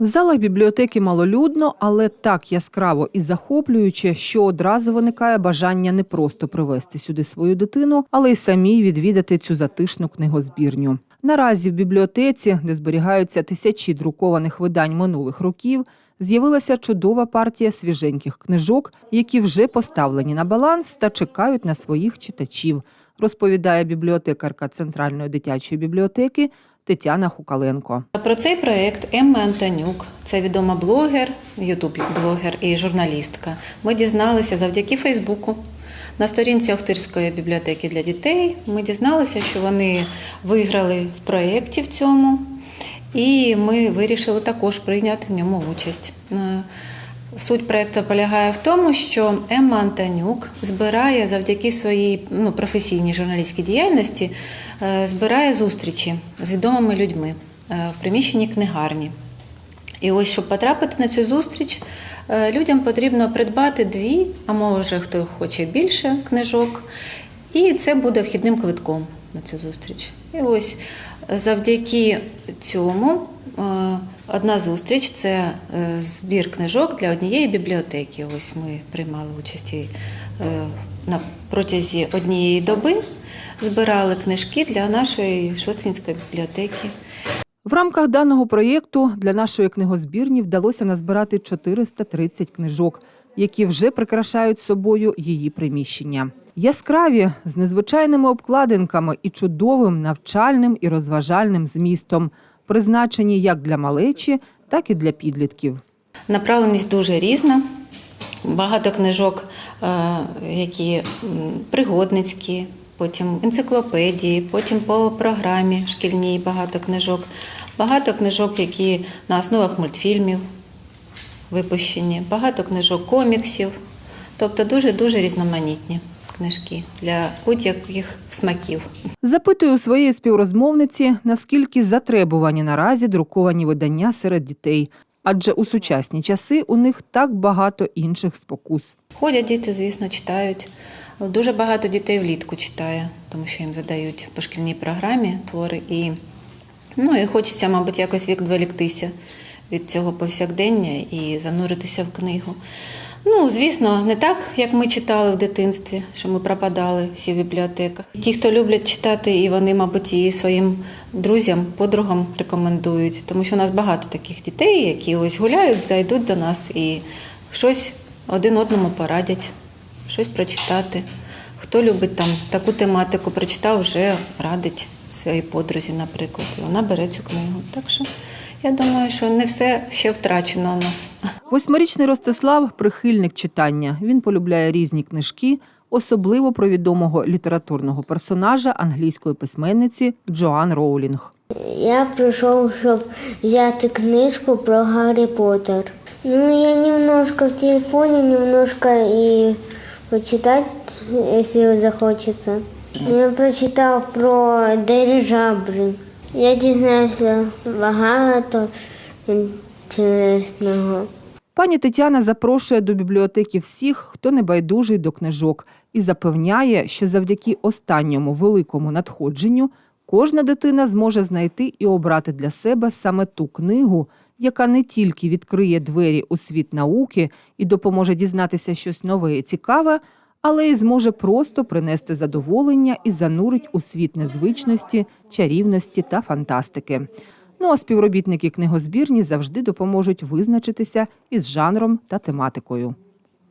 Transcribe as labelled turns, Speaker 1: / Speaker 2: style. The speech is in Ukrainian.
Speaker 1: В залах бібліотеки малолюдно, але так яскраво і захоплююче, що одразу виникає бажання не просто привезти сюди свою дитину, але й самій відвідати цю затишну книгозбірню. Наразі в бібліотеці, де зберігаються тисячі друкованих видань минулих років, з'явилася чудова партія свіженьких книжок, які вже поставлені на баланс та чекають на своїх читачів, розповідає бібліотекарка Центральної дитячої бібліотеки Тетяна Хукаленко.
Speaker 2: Про цей проект Емма Антонюк, це відома блогер, ютуб-блогер і журналістка. Ми дізналися завдяки Фейсбуку. На сторінці Охтирської бібліотеки для дітей ми дізналися, що вони виграли в проєкті в цьому, і ми вирішили також прийняти в ньому участь. Суть проєкту полягає в тому, що Емма Антонюк збирає завдяки своїй ну, професійній журналістській діяльності, е, збирає зустрічі з відомими людьми е, в приміщенні книгарні. І ось, щоб потрапити на цю зустріч, е, людям потрібно придбати дві, а може хто хоче більше книжок, і це буде вхідним квитком на цю зустріч. І ось е, завдяки цьому е, одна зустріч це е, збір книжок для однієї бібліотеки. Ось ми приймали участь на протязі однієї доби, збирали книжки для нашої Шосткінської бібліотеки.
Speaker 1: В рамках даного проєкту для нашої книгозбірні вдалося назбирати 430 книжок, які вже прикрашають собою її приміщення. Яскраві з незвичайними обкладинками і чудовим навчальним і розважальним змістом, призначені як для малечі, так і для підлітків.
Speaker 2: Направленість дуже різна. Багато книжок, е, які пригодницькі, потім енциклопедії, потім по програмі шкільній багато книжок, багато книжок, які на основах мультфільмів випущені, багато книжок коміксів. Тобто дуже-дуже різноманітні книжки для будь-яких смаків.
Speaker 1: Запитую у своєї співрозмовниці, наскільки затребувані наразі друковані видання серед дітей, адже у сучасні часи у них так багато інших спокус.
Speaker 2: Ходять діти, звісно, читають. Дуже багато дітей влітку читає, тому що їм задають по шкільній програмі твори. І, ну, і хочеться, мабуть, якось відволіктися від цього повсякдення і зануритися в книгу. Ну, звісно, не так, як ми читали в дитинстві, що ми пропадали всі в бібліотеках. Ті, хто люблять читати, і вони, мабуть, і своїм друзям, подругам рекомендують, тому що у нас багато таких дітей, які ось гуляють, зайдуть до нас і щось один одному порадять, щось прочитати. Хто любить там таку тематику, прочитав, вже радить своїй подрузі, наприклад. І вона бере цю книгу. Так що я думаю, що не все ще втрачено у нас.
Speaker 1: Восьмирічний Ростислав прихильник читання. Він полюбляє різні книжки, особливо про відомого літературного персонажа англійської письменниці Джоан Роулінг.
Speaker 3: Я прийшов, щоб взяти книжку про Гаррі Поттер. Ну, я немножко в телефоне, немножко и почитать, если захочется. Я прочитав про дирижабли. Я дізнався багато інтересного.
Speaker 1: Пані Тетяна запрошує до бібліотеки всіх, хто не байдужий до книжок, і запевняє, що завдяки останньому великому надходженню кожна дитина зможе знайти і обрати для себе саме ту книгу, яка не тільки відкриє двері у світ науки і допоможе дізнатися щось нове і цікаве, але й зможе просто принести задоволення і занурить у світ незвичності, чарівності та фантастики. Ну а співробітники книгозбірні завжди допоможуть визначитися із жанром та тематикою.